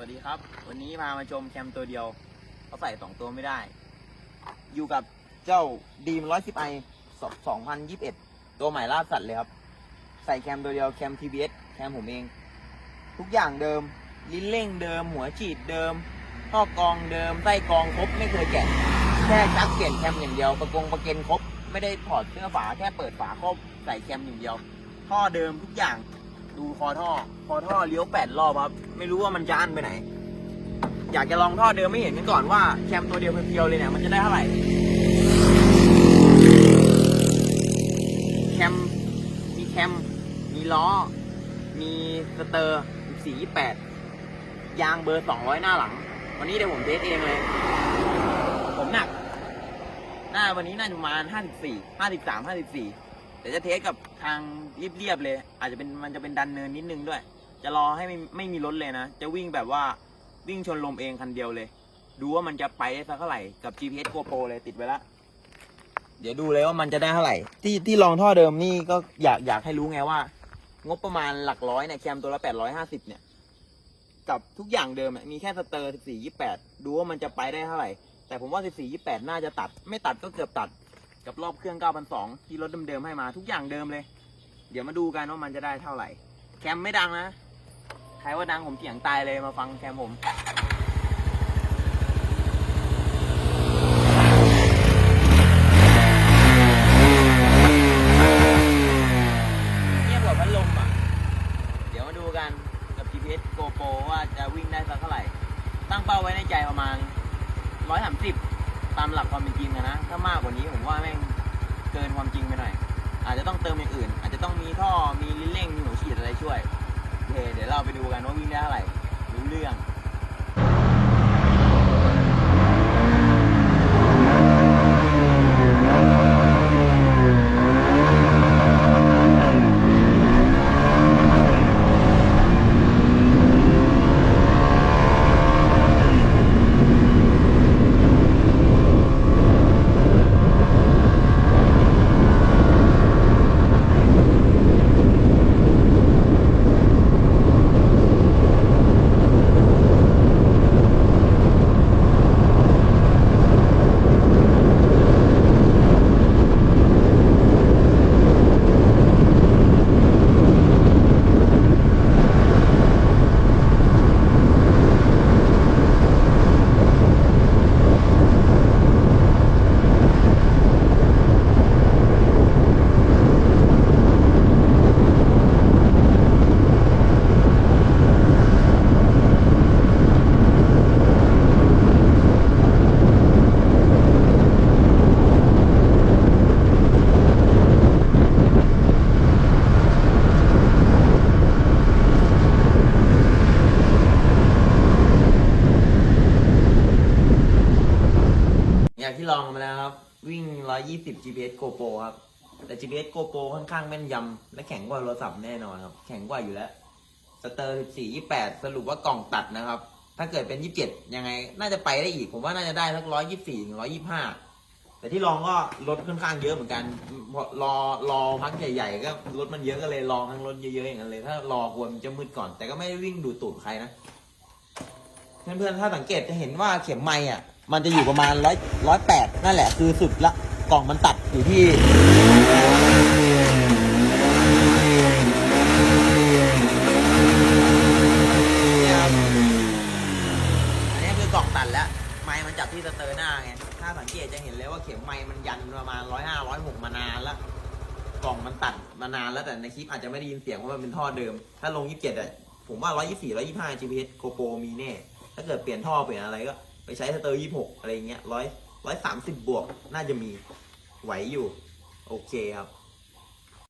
วัสดีครับ วันนี้พามาชมแคมตัวเดียวเขาใส่สองตัวไม่ได้ อยู่กับเจ้าดีมร้อยสิบไอสองพันยี่สิบเอ็ดตัวใหม่ล่าสัตว์เลยครับ ใส่แคมตัวเดียวแคม TBS แคมผมเอง ทุกอย่างเดิม ลิ้นเร่งเดิม หัวฉีดเดิมท่อกรองเดิมไส้กรองครบไม่เคยแกะแค่ชักเปลี่ยนแคมอย่างเดียวประกงประเกนครบ ไม่ได้ถอดเสื้อฝาแค่เปิดฝาครบใส่แคมอย่างเดียวท่อเดิมทุกอย่าง ดูคอท่อ คอท่อเลี้ยวแปดรอบครับ ไม่รู้ว่ามันจะอั้นไปไหน อยากจะลองท่อเดิมไม่เห็นกันก่อนว่าแคมตัวเดียวเพียวๆเลยเนี่ยมันจะได้เท่าไหร่ แคม มีแคม มีล้อ มีสเตอร์สี่แปดยางเบอร์สองร้อยหน้าหลัง วันนี้เดี๋ยวผมเทสเองเลย ผมหนัก หน้าวันนี้น่าจะประมาณห้าสิบสี่ห้าสิบสามห้าสิบสี่ แต่จะเทสกับทางเรียบๆเลย อาจจะเป็นมันจะเป็นดันเนินนิดนึงด้วย จะรอให้ไม่ไม่มีรถเลยนะ จะวิ่งแบบว่าวิ่งชนลมเองคันเดียวเลย ดูว่ามันจะไปได้สักเท่าไหร่กับ GPS GoPro เลยติดไว้ละเดี๋ยวดูเลยว่ามันจะได้เท่าไหร่ ที่ที่ลองท่อเดิมนี่ก็อยากอยากให้รู้ไงว่า งบประมาณหลักร้อยเนี่ยแคมตัวละแปดร้อยห้าสิบเนี่ย กับทุกอย่างเดิมมีแค่สเตอร์สิบสี่ยี่แปดดูว่ามันจะไปได้เท่าไหร่ แต่ผมว่าสิบสี่ยี่แปดน่าจะตัด ไม่ตัดก็เกือบตัด กับรอบเครื่องเก้าพันสองที่รถเดิมๆให้มาทุกอย่างเดิมเลย เดี๋ยวมาดูกันว่ามันจะได้เท่าไหร่ แคมไม่ดังนะ ใครว่าดังผมเถียงตายเลยมาฟังแคมผมเงียบกว่าพัดลมอะเดี๋ยวมาดูกันกับ GPS GoPro ว่าจะวิ่งได้สักเท่าไหร่ ตั้งเป้าไว้ในใจประมาณ130 ตามหลักความเป็นจริงอะนะ ถ้ามากกว่านี้ผมว่าแม่งเกินความจริงไปหน่อย อาจจะต้องเติมอย่างอื่น อาจจะต้องมีท่อ มีลิ้นเร่ง มีหัวฉีดอะไรช่วยโอเคเดี๋ยวเราไปดูกันว่าวิ่งได้เท่าไหร่รู้เรื่อง อย่างที่ลองมาแล้วครับ วิ่ง 120 GPS GoPro ครับ แต่ GPS GoPro ค่อนข้างแม่นยำและแข็งกว่าโทรศัพท์แน่นอนครับ แข็งกว่าอยู่แล้ว สเตอร์ 14 28 สรุปว่ากล่องตัดนะครับ ถ้าเกิดเป็น 27 ยังไง น่าจะไปได้อีก ผมว่าน่าจะได้สัก 124ถึง125 แต่ที่ลองก็รถค่อนข้างเยอะเหมือนกันพอรอรอพักใหญ่ๆก็รถมันเยอะก็เลยลองทั้งรถเยอะๆอย่างนั้นเลย ถ้ารอกลัวมันจะมืดก่อน แต่ก็ไม่ได้วิ่งดูดตูดใครนะเพื่อนๆถ้าสังเกตจะเห็นว่าเข็มไม้อะ มันจะอยู่ประมาณร้อยร้อยแปดนั่นแหละคือสุดละกล่องมันตัดอยู่ที่อันนี้คือกล่องตัดแล้ว ไม้มันจับที่สเตอร์หน้าไง ถ้าสังเกตจะเห็นเลยว่าเข็มไม้มันยันประมาณร้อยห้าร้อยหกมานานแล้ว กล่องมันตัดมานานแล้วแต่ในคลิปอาจจะไม่ได้ยินเสียงว่ามันเป็นท่อเดิม ถ้าลงยี่สิบเจ็ดอะผมว่าร้อยยี่สี่ร้อยยี่ห้า GPS GoPro มีแน่ ถ้าเกิดเปลี่ยนท่อเปลี่ยนอะไรก็ ไปใช้สเตอร์ยี่หกอะไรเงี้ยร้อยร้อยสามสิบบวกน่าจะมีไหวอยู่ โอเคครับ